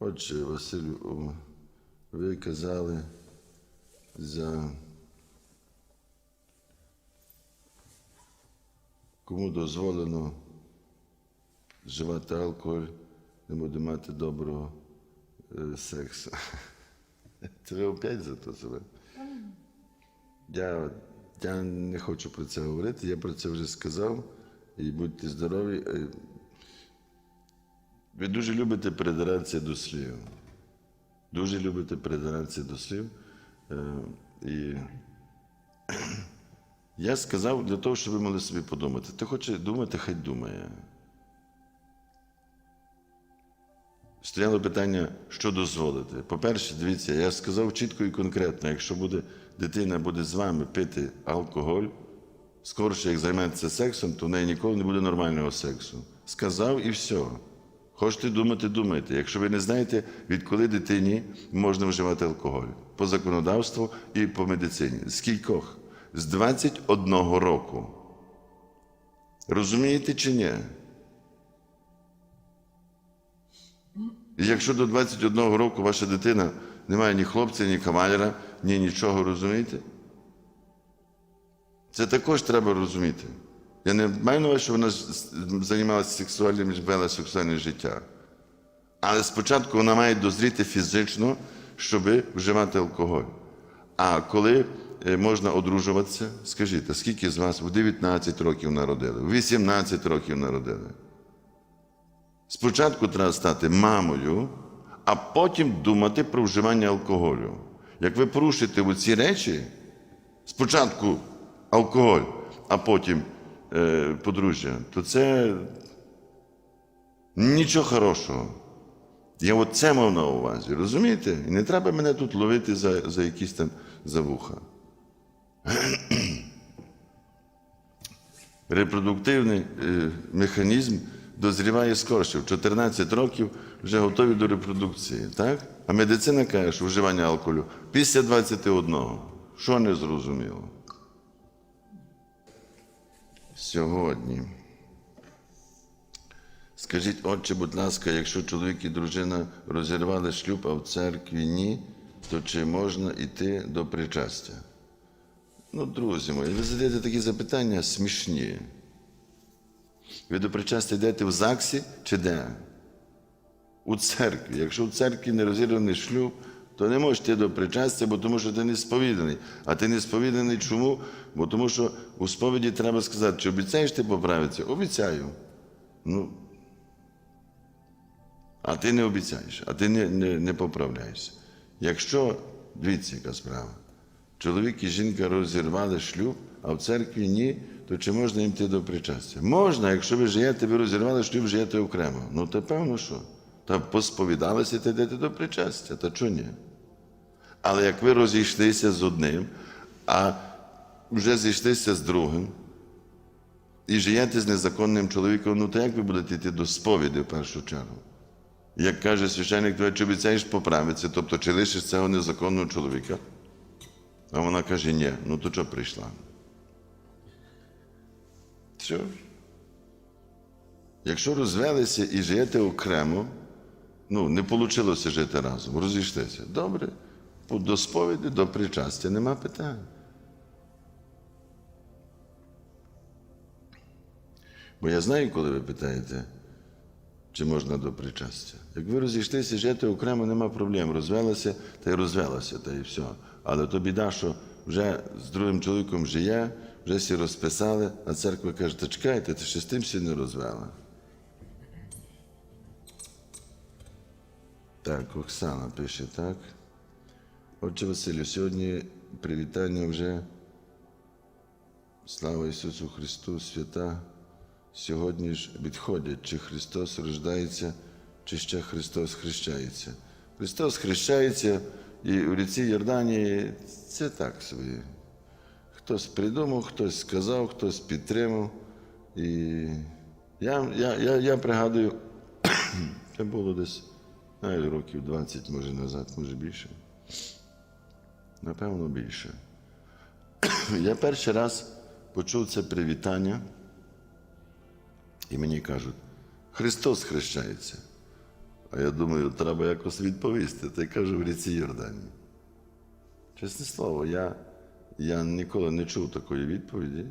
Отже, Василю, ви казали за кому дозволено вживати алкоголь, не буде мати доброго е, сексу. Це ви опять за то себе? Я, я не хочу про це говорити, я про це вже сказав. І будьте здорові. Ви дуже любите придиратися до слів. Дуже любите придиратися до слів. Е, І я сказав для того, щоб ви могли собі подумати. Ти хоче думати, хай думає. Стояло питання, що дозволити. По-перше, дивіться, я сказав чітко і конкретно, якщо буде, дитина буде з вами пити алкоголь, скорше, як займеться сексом, то в неї ніколи не буде нормального сексу. Сказав і все. Хочете думати, думайте. Якщо ви не знаєте, відколи дитині можна вживати алкоголь по законодавству і по медицині. З кількох? З 21 року. Розумієте чи ні? Якщо до 21 року ваша дитина не має ні хлопця, ні кавалера, ні нічого, розумієте? Це також треба розуміти. Я не маю на увазі, що вона займалася сексуальним вела сексуальне життя. Але спочатку вона має дозріти фізично, щоб вживати алкоголь. А коли е, можна одружуватися, скажіть, а скільки з вас в 19 років народили, в 18 років народили? Спочатку треба стати мамою, а потім думати про вживання алкоголю. Як ви порушите оці речі, спочатку алкоголь, а потім подружжя, то це нічого хорошого. Я от це мав на увазі, розумієте? І не треба мене тут ловити за, за якісь там за вуха. Репродуктивний е, механізм дозріває скорше. В 14 років вже готові до репродукції, так? А медицина каже, що вживання алкоголю після 21. Що не зрозуміло? Сьогодні. Скажіть, отче, будь ласка, якщо чоловік і дружина розірвали шлюб, а в церкві ні, то чи можна йти до причастя? Ну, друзі мої, ви задаєте такі запитання смішні. Ви до причастя йдете в ЗАГСі чи де? У церкві. Якщо в церкві не розірваний шлюб, то не можеш йти до причастя, бо тому що ти не сповіданий. А ти не сповіданий чому? Бо тому що у сповіді треба сказати, чи обіцяєш ти поправитися? Обіцяю. Ну, а ти не обіцяєш, а ти не, не, не поправляєшся. Якщо, дивіться, яка справа, чоловік і жінка розірвали шлюб, а в церкві ні, то чи можна їм йти до причастя? Можна, якщо ви живете, ви розірвали шлюб, живете окремо. Ну, то певно, що? Та посповідалися та йдете до причастя, та чого ні? Але як ви розійшлися з одним, а вже зійшлися з другим, і живете з незаконним чоловіком, ну то як ви будете йти до сповіді в першу чергу? Як каже священник, то чи обіцяєш поправитися, тобто чи лишиш цього незаконного чоловіка? А вона каже, ні, ну то чого прийшла? Що? Якщо розвелися і живете окремо, ну, не вийшло жити разом, розійшлися. Добре, до сповіді, до причастя нема питань. Бо я знаю, коли ви питаєте, чи можна до причастя. Як ви розійшлися, жити окремо, нема проблем. Розвелася та й розвелася, та й все. Але то біда, що вже з другим чоловіком жиє, вже всі розписали, а церква каже, та чекайте, ти ще з тим всі не розвела. Так, Оксана пише, так. Отче Василю, сьогодні привітання вже. Слава Ісусу Христу, свята. Сьогодні ж відходять, чи Христос рождається, чи ще Христос хрещається. Христос хрещається і у ріці Йорданії це так собі. Хтось придумав, хтось сказав, хтось підтримав. І я, я, я, я пригадую, це було десь навіть років 20, може назад, може більше. Напевно, більше. Я перший раз почув це привітання. І мені кажуть, Христос хрещається. А я думаю, треба якось відповісти. Та й кажу в ріці Йордані. Чесне слово, я, я ніколи не чув такої відповіді.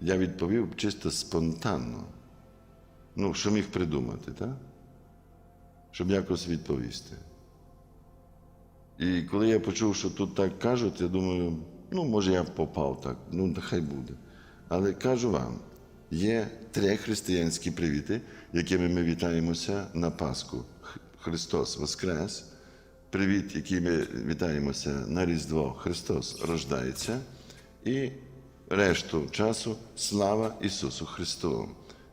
Я відповів чисто спонтанно. Ну, що міг придумати, так? Щоб якось відповісти. І коли я почув, що тут так кажуть, я думаю, ну, може, я попав так, ну, нехай буде. Але кажу вам, є три християнські привіти, якими ми вітаємося на Пасху. Христос Воскрес. Привіт, який ми вітаємося на Різдво. Христос рождається. І решту часу слава Ісусу Христу.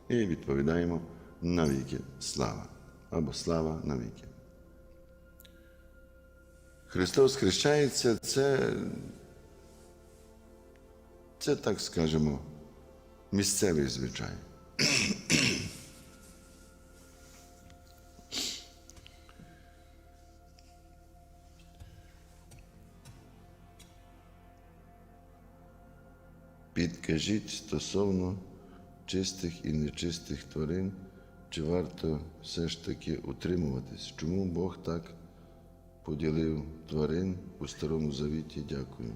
І відповідаємо навіки слава або слава навіки. Христос хрещається, це, це так скажемо, місцевий звичай. Підкажіть стосовно чистих і нечистих тварин, чи варто все ж таки утримуватись? Чому Бог так поділив тварин у Старому Завіті? Дякую.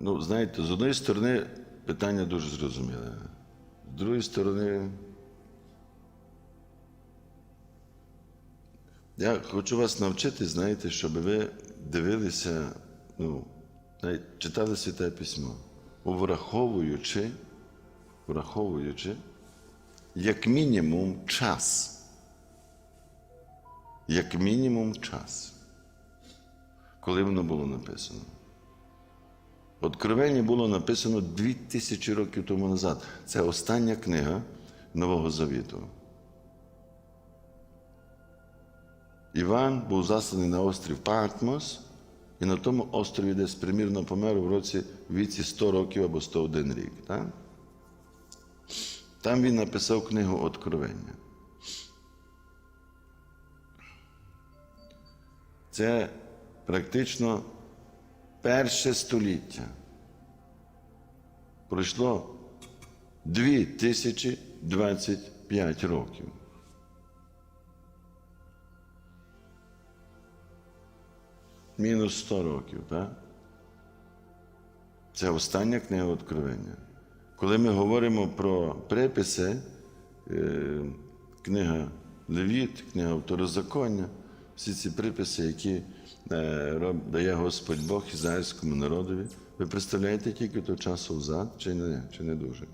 Ну, знаєте, з однієї сторони питання дуже зрозуміле. З другої сторони, Я хочу вас навчити, знаєте, щоб ви дивилися, ну, читали святе письмо, враховуючи, враховуючи, як мінімум час. Як мінімум час, коли воно було написано. Откровення було написано 2000 років тому назад. Це остання книга Нового Завіту. Іван був засланий на острів Патмос, і на тому острові десь примірно помер в році віці 100 років або 101 рік. Так? Там він написав книгу Откровення. Це практично перше століття. Пройшло 2025 років. Мінус 100 років, так? Це остання книга Откровення. Коли ми говоримо про приписи, е, книга Левіт, книга Второзаконня, всі ці приписи, які е, дає Господь Бог ізраїльському народові, ви представляєте тільки до часу взад, чи не, чи не дуже?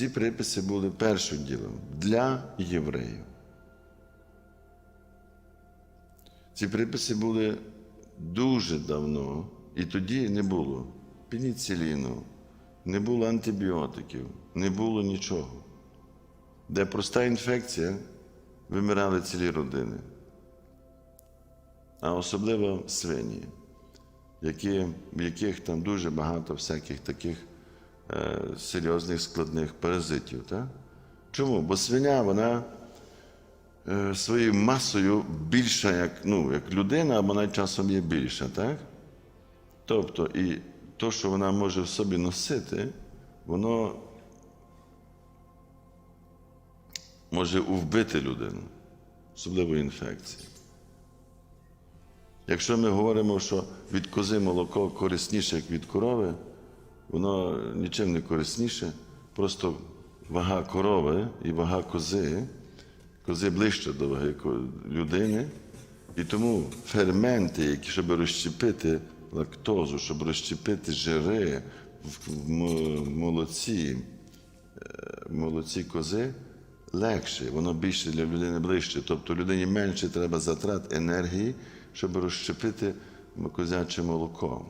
Ці приписи були першим ділом для євреїв. Ці приписи були дуже давно, і тоді не було пеніциліну, не було антибіотиків, не було нічого. Де проста інфекція, вимирали цілі родини, а особливо свині, які, в яких там дуже багато всяких таких серйозних складних паразитів. Так? Чому? Бо свиня, вона е, своєю масою більша, як, ну, як людина, або навіть часом є більша, так? Тобто, і то, що вона може в собі носити, воно може вбити людину, особливо інфекції. Якщо ми говоримо, що від кози молоко корисніше, як від корови, воно нічим не корисніше, просто вага корови і вага кози, кози ближче до ваги людини, і тому ферменти, які, щоб розщепити лактозу, щоб розщепити жири в в молоці, е, в молоці кози, легше, воно більше для людини ближче. Тобто людині менше треба затрат енергії, щоб розщепити козяче молоко.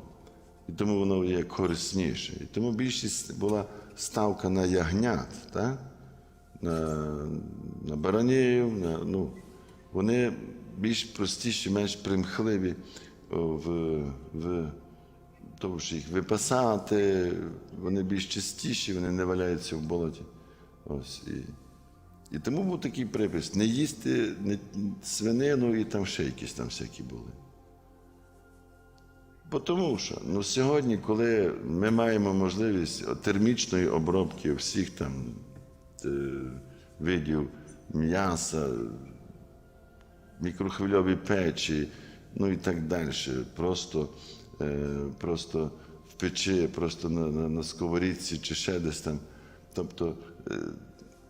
І тому воно є корисніше. І тому більшість була ставка на ягнят, так? на, на баранів, на, ну, вони більш простіші, менш примхливі в, в тому, що їх випасати, вони більш чистіші, вони не валяються в болоті. Ось, і, І тому був такий припис: не їсти не, свинину і там ще якісь там всякі були. Тому що ну, сьогодні, коли ми маємо можливість термічної обробки всіх там е, видів м'яса, мікрохвильові печі, ну і так далі, просто, е, просто в печі, просто на, на, на сковорідці чи ще десь там. Тобто е,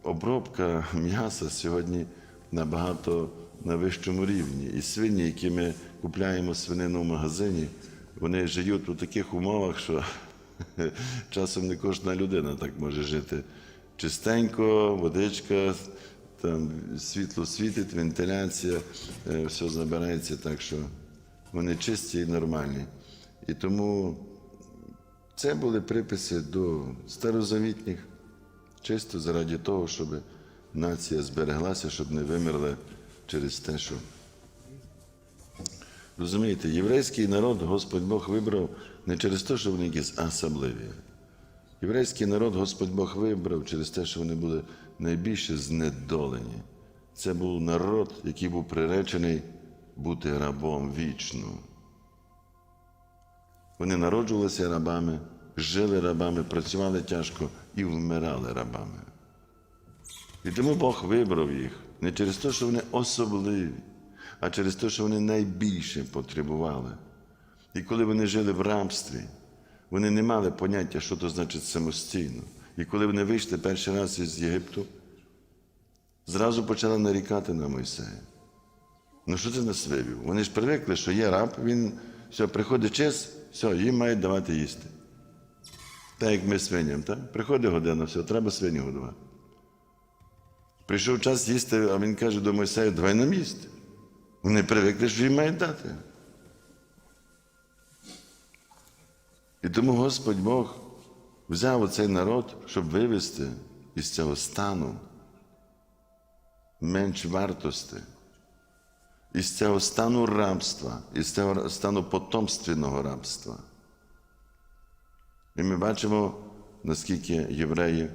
обробка м'яса сьогодні набагато на вищому рівні. І свині, які ми купляємо свинину в магазині, вони живуть у таких умовах, що часом не кожна людина так може жити. Чистенько, водичка, там світло світить, вентиляція, е, все забирається так, що вони чисті і нормальні. І тому це були приписи до старозавітніх, чисто заради того, щоб нація збереглася, щоб не вимерла через те, що. Розумієте, єврейський народ Господь Бог вибрав не через те, що вони якісь особливі. Єврейський народ Господь Бог вибрав через те, що вони були найбільше знедолені. Це був народ, який був приречений бути рабом вічно. Вони народжувалися рабами, жили рабами, працювали тяжко і вмирали рабами. І тому Бог вибрав їх не через те, що вони особливі, а через те, що вони найбільше потребували. І коли вони жили в рабстві, вони не мали поняття, що то значить самостійно. І коли вони вийшли перший раз із Єгипту, зразу почали нарікати на Мойсея. Ну що це нас вивів? Вони ж привикли, що є раб, він все, приходить час, все, їм мають давати їсти. Так як ми свиням, так? Приходить година, все, треба свиню годувати. Прийшов час їсти, а він каже до Мойсея, давай нам їсти. Вони привикли, що їм мають дати. І тому Господь Бог взяв оцей народ, щоб вивести із цього стану менш вартості, із цього стану рабства, із цього стану потомственного рабства. І ми бачимо, наскільки євреї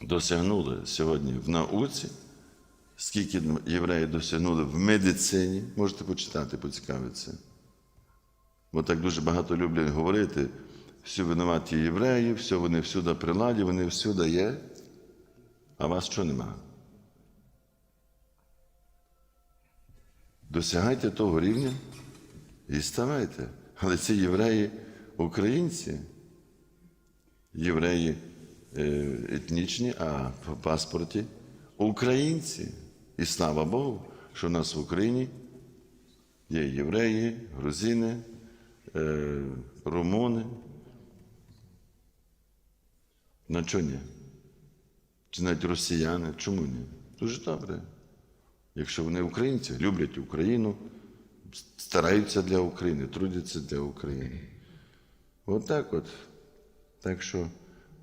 досягнули сьогодні в науці, скільки євреї досягнули в медицині, можете почитати, поцікавитися. Бо так дуже багато люблять говорити, всі винуваті євреї, все вони всюди приладі, вони всюди є, а вас що нема? Досягайте того рівня і ставайте. Але ці євреї українці, євреї е, етнічні, а в паспорті українці. І слава Богу, що в нас в Україні є євреї, грузини, е, румуни. На чого ні? Чи навіть росіяни? Чому ні? Дуже добре. Якщо вони українці, люблять Україну, стараються для України, трудяться для України. От так от. Так що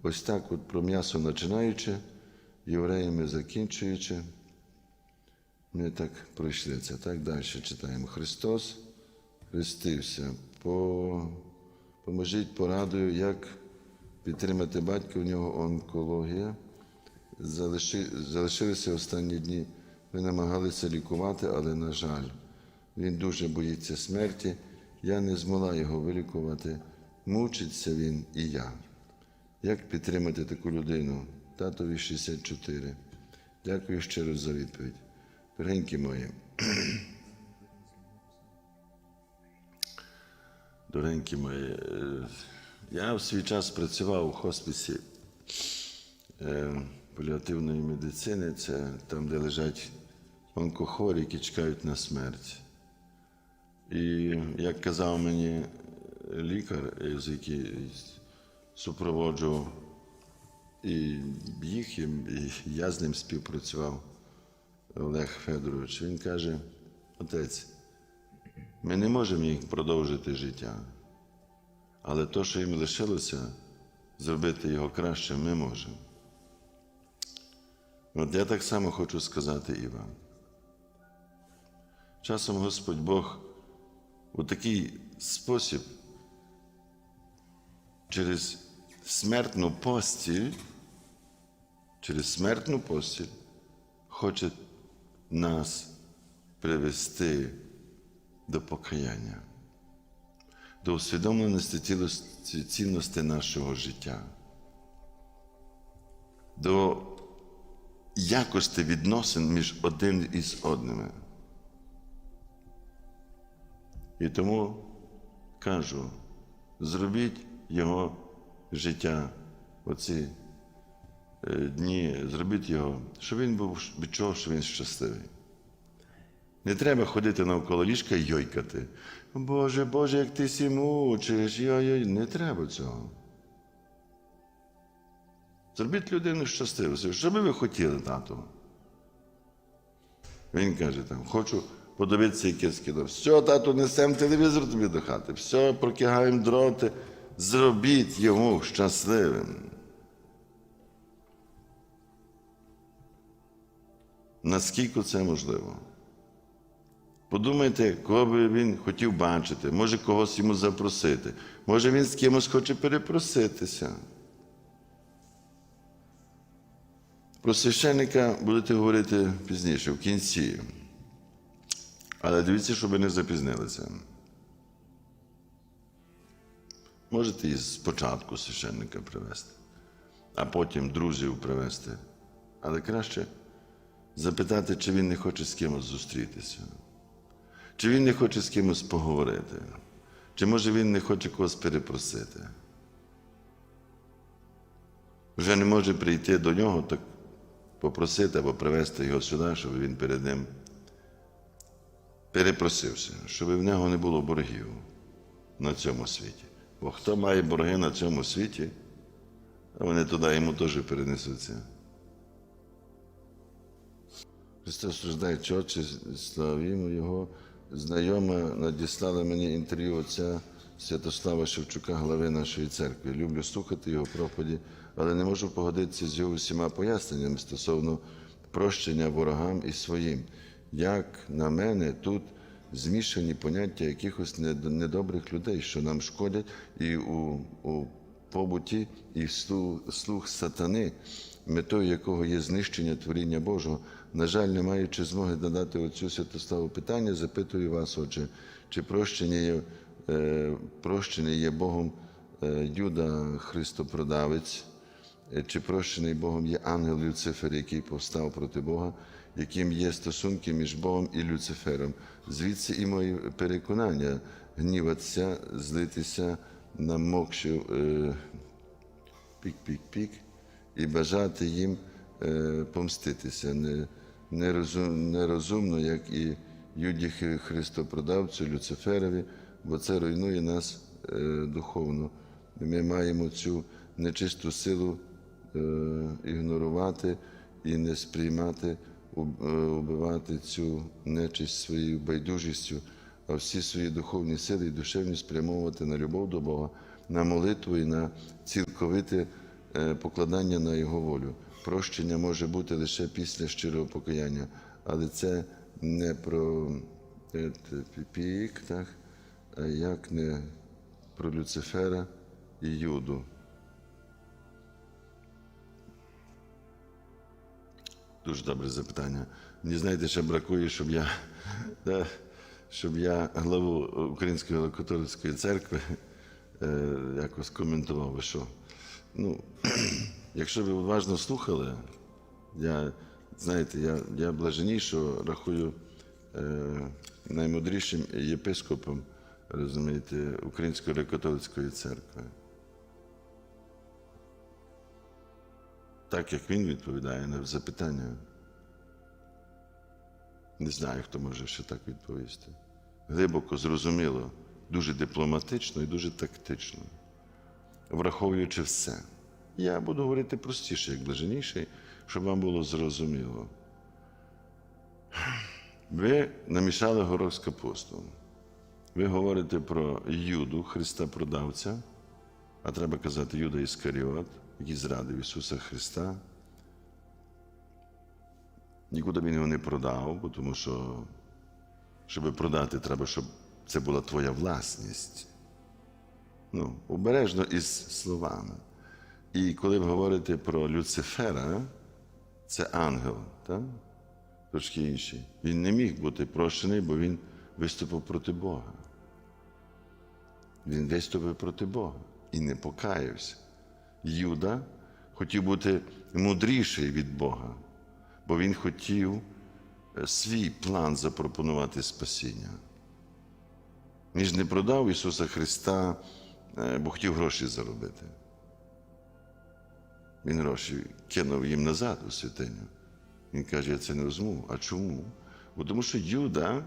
ось так от про м'ясо починаючи, євреями закінчуючи. Ми так пройшли це. Так далі читаємо. Христос хрестився. По... Поможіть порадою, як підтримати батька, у нього онкологія. Залиши... Залишилися останні дні. Ми намагалися лікувати, але, на жаль, він дуже боїться смерті. Я не змогла його вилікувати. Мучиться він і я. Як підтримати таку людину? Татові 64. Дякую щиро за відповідь. Дорогенькі мої. Дорогенькі мої, е, я в свій час працював у хосписі е, паліативної медицини, це там, де лежать онкохворі, які чекають на смерть. І як казав мені лікар, з який супроводжував і їх, і я з ним співпрацював, Олег Федорович, він каже: отець, ми не можемо їх продовжити життя, але то, що їм лишилося, зробити його краще, ми можемо. От я так само хочу сказати і вам. Часом Господь Бог у такий спосіб через смертну постіль через смертну постіль хоче нас привести до покаяння, до усвідомленості цінності нашого життя, до якості відносин між один із одними. І тому кажу, зробіть його життя, оці дні, зробіть його, щоб він був відчув, що він щасливий. Не треба ходити навколо ліжка і йойкати. Боже, Боже, як ти сі мучиш, йой-йой. Не треба цього. Зробіть людину щасливою. Що би ви хотіли, тату? Він каже там, хочу подивитися якесь кіно. Все, тату, несемо телевізор тобі до хати. Все, прокигаємо дроти. Зробіть йому щасливим. Наскільки це можливо? Подумайте, кого би він хотів бачити, може когось йому запросити, може він з кимось хоче перепроситися. Про священника будете говорити пізніше, в кінці. Але дивіться, щоб ви не запізнилися. Можете і спочатку священника привезти, а потім друзів привезти. Але краще запитати, чи він не хоче з кимось зустрітися, чи він не хоче з кимось поговорити, чи може він не хоче когось перепросити. Вже не може прийти до нього, так попросити або привезти його сюди, щоб він перед ним перепросився, щоб в нього не було боргів на цьому світі. Бо хто має борги на цьому світі, вони туди йому теж перенесуться. Христос страждаючи очі, славімо Його. Знайома надіслала мені інтерв'ю отця Святослава Шевчука, глави нашої церкви. Люблю слухати його проповіді, але не можу погодитися з його всіма поясненнями стосовно прощення ворогам і своїм. Як на мене, тут змішані поняття якихось недобрих людей, що нам шкодять і у, у побуті, і слух, слух сатани, метою якого є знищення творіння Божого. На жаль, не маючи змоги додати оцю Святославу питання, запитую вас, отже, чи прощення є, е, прощений є Богом е, Юда Христопродавець, Е, чи прощений Богом є ангел Люцифер, який повстав проти Бога, яким є стосунки між Богом і Люцифером. Звідси і мої переконання гніватися, злитися на мокшу е, пік-пік-пік і бажати їм помститися. Не, нерозумно, як і Юді Христопродавцю, Люциферові, бо це руйнує нас е, духовно. Ми маємо цю нечисту силу е, ігнорувати і не сприймати, е, убивати цю нечисть своєю байдужістю, а всі свої духовні сили і душевні спрямовувати на любов до Бога, на молитву і на цілковите покладання на Його волю. Прощення може бути лише після щирого покаяння, але це не про е, пік, так? а як не про Люцифера і Юду. Дуже добре запитання. Мені знаєте, ще бракує, щоб я, да, щоб я главу Української Католицької церкви е, якось коментував. Що? Ну, якщо ви уважно слухали, я, знаєте, я, я блаженніше рахую е, наймудрішим єпископом, розумієте, Української католицької церкви. Так як він відповідає на запитання. Не знаю, хто може ще так відповісти. Глибоко, зрозуміло, дуже дипломатично і дуже тактично, враховуючи все. Я буду говорити простіше, як блаженніший, щоб вам було зрозуміло. Ви намішали горох з капустом. Ви говорите про Юду, Христа продавця, а треба казати Юда Іскаріот, який зрадив Ісуса Христа. Нікуди він його не продав, бо тому що, щоб продати, треба, щоб це була твоя власність. Ну, обережно із словами. І коли ви говорите про Люцифера, це ангел, так? трошки інший. Він не міг бути прощений, бо він виступив проти Бога. Він виступив проти Бога і не покаявся. Юда хотів бути мудріший від Бога, бо він хотів е, свій план запропонувати спасіння. Він ж не продав Ісуса Христа, е, бо хотів гроші заробити. Він гроші кинув їм назад у святиню. Він каже, я це не візьму. А чому? Бо тому що Юда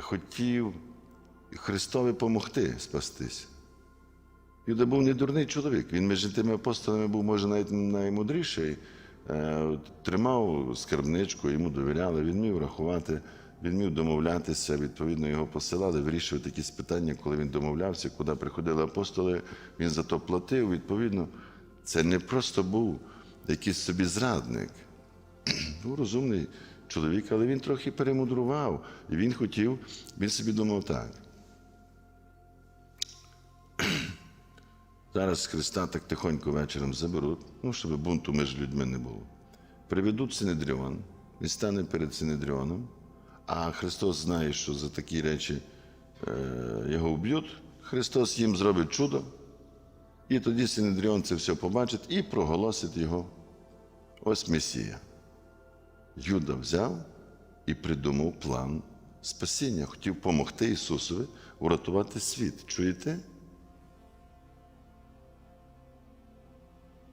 хотів Христові допомогти спастися. Юда був не дурний чоловік. Він між тими апостолами був, може, навіть наймудріший. Е, Тримав скарбничку, йому довіряли, він міг рахувати, він міг домовлятися, відповідно, його посилали, вирішувати якісь питання, коли він домовлявся, куди приходили апостоли, він за то платив. Відповідно, це не просто був якийсь собі зрадник. Був розумний чоловік, але він трохи перемудрував. І він хотів, він собі думав так. Зараз Христа так тихонько вечором заберуть, ну, щоб бунту між людьми не було. Приведуть Синедріон, він стане перед Синедріоном, а Христос знає, що за такі речі е, його вб'ють. Христос їм зробить чудо, і тоді Синедріон це все побачить і проголосить його. Ось Месія. Юда взяв і придумав план спасіння, хотів допомогти Ісусові урятувати світ. Чуєте?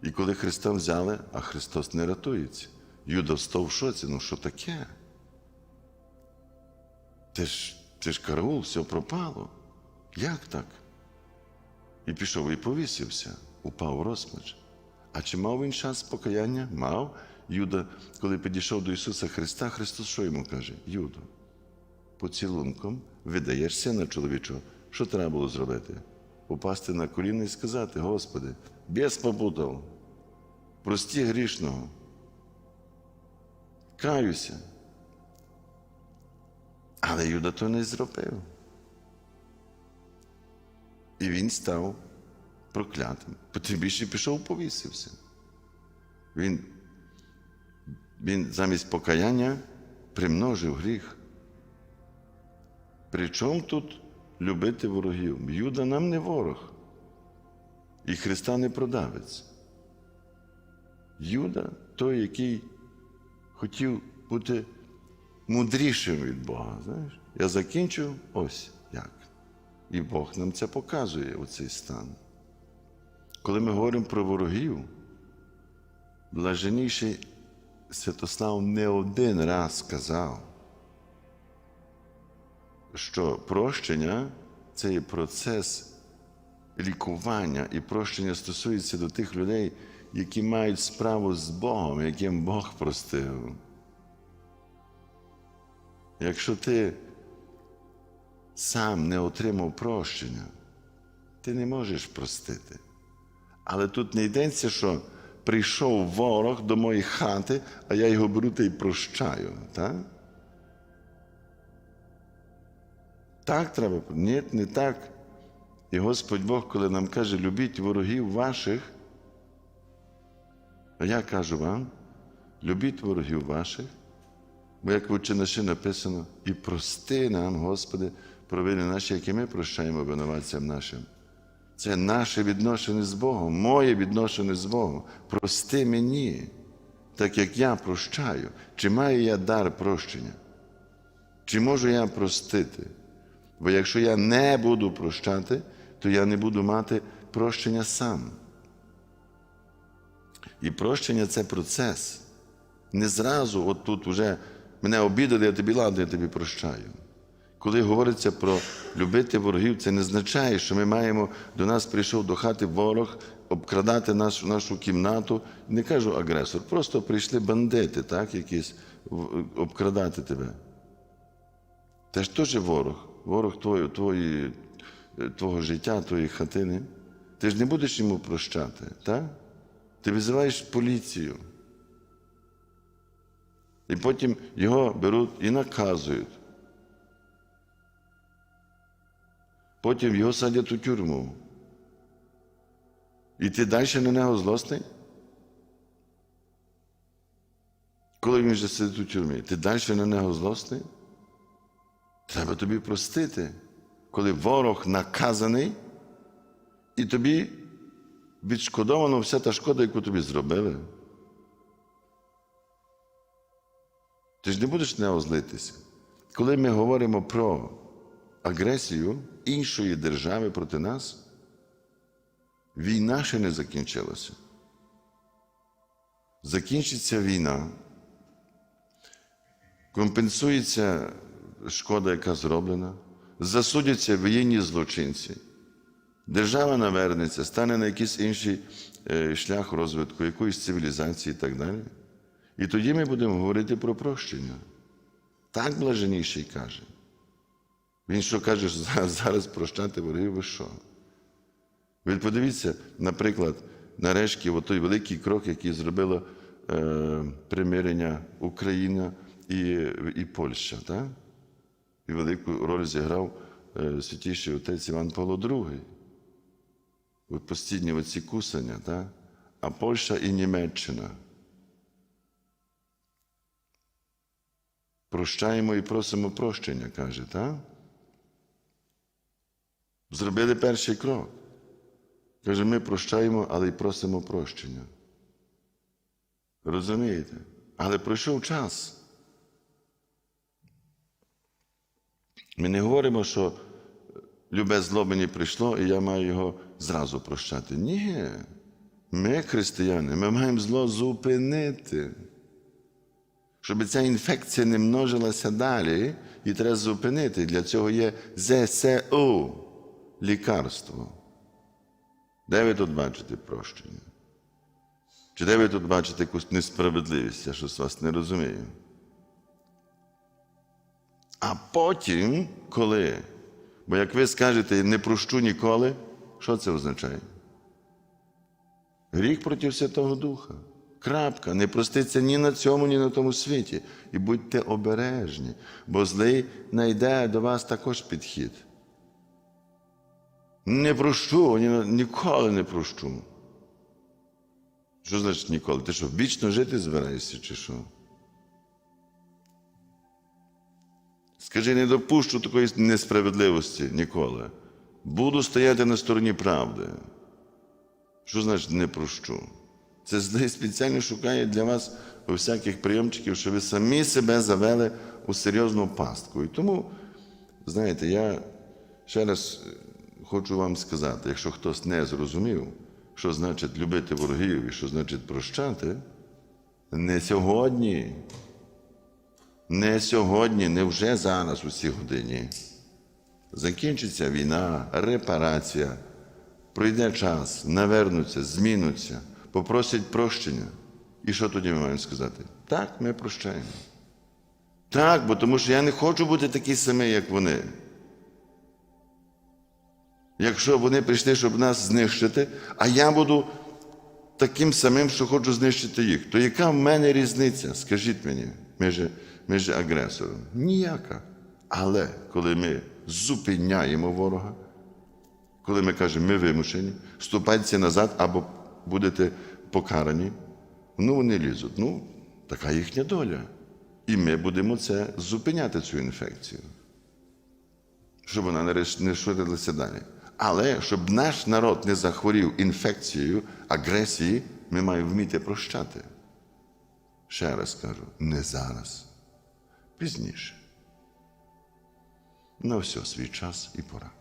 І коли Христа взяли, а Христос не рятується. Юда встав в шоці, ну що таке? Ти ж, ти ж караул, все пропало. Як так? І пішов і повісився, упав у розпач. А чи мав він час покаяння? Мав. Юда, коли підійшов до Ісуса Христа, Христос що йому каже? Юдо, поцілунком видаєш сина чоловічого. Що треба було зробити? Упасти на коліна і сказати, Господи, без попутав, прості грішного. Каюся. Але Юда то не зробив. І він став проклятим. Потім більше пішов, повісився. Він, він замість покаяння примножив гріх. Причому тут любити ворогів? Юда нам не ворог. І Христа не продавець. Юда той, який хотів бути мудрішим від Бога. Знаєш? Я закінчу ось як. І Бог нам це показує у цей стан. Коли ми говоримо про ворогів, блаженніший Святослав не один раз сказав, що прощення це є процес лікування, і прощення стосується до тих людей, які мають справу з Богом, яким Бог простив. Якщо ти сам не отримав прощення, ти не можеш простити. Але тут не йдеться, що прийшов ворог до моєї хати, а я його беру та й прощаю. Так? Так треба. Ні, не так. І Господь Бог, коли нам каже, любіть ворогів ваших, а я кажу вам, любіть ворогів ваших, бо як в учинаші написано, і прости нам, Господи, провини наші, які ми прощаємо винуватцям нашим. Це наше відношення з Богом, моє відношення з Богом. Прости мені, так як я прощаю. Чи маю я дар прощення? Чи можу я простити? Бо якщо я не буду прощати, то я не буду мати прощення сам. І прощення це процес. Не зразу, от тут вже мене обідали, я тобі ладно, я тобі прощаю. Коли говориться про любити ворогів, це не означає, що ми маємо до нас прийшов до хати ворог, обкрадати нашу, нашу кімнату. Не кажу агресор, просто прийшли бандити, так, якісь обкрадати тебе. Це ж теж ворог, ворог твої, твої, твого життя, твоєї хатини. Ти ж не будеш йому прощати, так? Ти визиваєш поліцію. І потім його беруть і наказують. Потім його садять у тюрму. І ти далі на нього злосний? Коли він вже сидить у тюрмі, ти далі на нього злосний? Треба тобі простити, коли ворог наказаний, і тобі відшкодовано вся та шкода, яку тобі зробили. Ти ж не будеш на нього злитися. Коли ми говоримо про агресію іншої держави проти нас, війна ще не закінчилася. Закінчиться війна, компенсується шкода, яка зроблена, засудяться воєнні злочинці. Держава навернеться, стане на якийсь інший е, шлях розвитку, якоїсь цивілізації і так далі. І тоді ми будемо говорити про прощення. Так блаженніший каже. Він що каже, що зараз прощати ворогів, ви що? Ви подивіться, наприклад, нарешті, той великий крок, який зробило е, примирення Україна і, і Польща, так? І велику роль зіграв е, святіший отець Іван Павло II. От постійні оці кусання, так? а Польща і Німеччина. Прощаємо і просимо прощення, каже, так? Зробили перший крок. Каже, ми прощаємо, але й просимо прощення. Розумієте? Але пройшов час. Ми не говоримо, що любе зло мені прийшло, і я маю його зразу прощати. Ні. Ми, християни, ми маємо зло зупинити. Щоб ця інфекція не множилася далі, і треба зупинити. Для цього є ЗСУ лікарство. Де ви тут бачите прощення? Чи де ви тут бачите якусь несправедливість? Я щось вас не розумію. А потім, коли, бо як ви скажете, не прощу ніколи, що це означає? Гріх проти Святого Духа. Крапка. Не проститься ні на цьому, ні на тому світі. І будьте обережні, бо злий знайде до вас також підхід. Не прощу, ні, ніколи не прощу. Що значить ніколи? Ти що, вічно жити збираєшся, чи що? Скажи, не допущу такої несправедливості ніколи. Буду стояти на стороні правди. Що значить не прощу? Це злий спеціально шукає для вас всяких прийомчиків, що ви самі себе завели у серйозну пастку. І тому, знаєте, я ще раз хочу вам сказати, якщо хтось не зрозумів, що значить любити ворогів і що значить прощати, не сьогодні, не сьогодні, не вже зараз у цій годині. Закінчиться війна, репарація, пройде час, навернуться, змінуться, попросять прощення. І що тоді ми маємо сказати? Так, ми прощаємо. Так, бо тому що я не хочу бути такий самий, як вони. Якщо вони прийшли, щоб нас знищити, а я буду таким самим, що хочу знищити їх, то яка в мене різниця? Скажіть мені, між, між агресором? Ніяка. Але коли ми зупиняємо ворога, коли ми кажемо, ми вимушені, ступайтеся назад або будете покарані, ну вони лізуть. Ну, така їхня доля. І ми будемо це зупиняти, цю інфекцію, щоб вона не реш- не ширилася далі. Але щоб наш народ не захворів інфекцією агресії, ми маємо вміти прощати. Ще раз кажу, не зараз, пізніше. На все свій час і пора.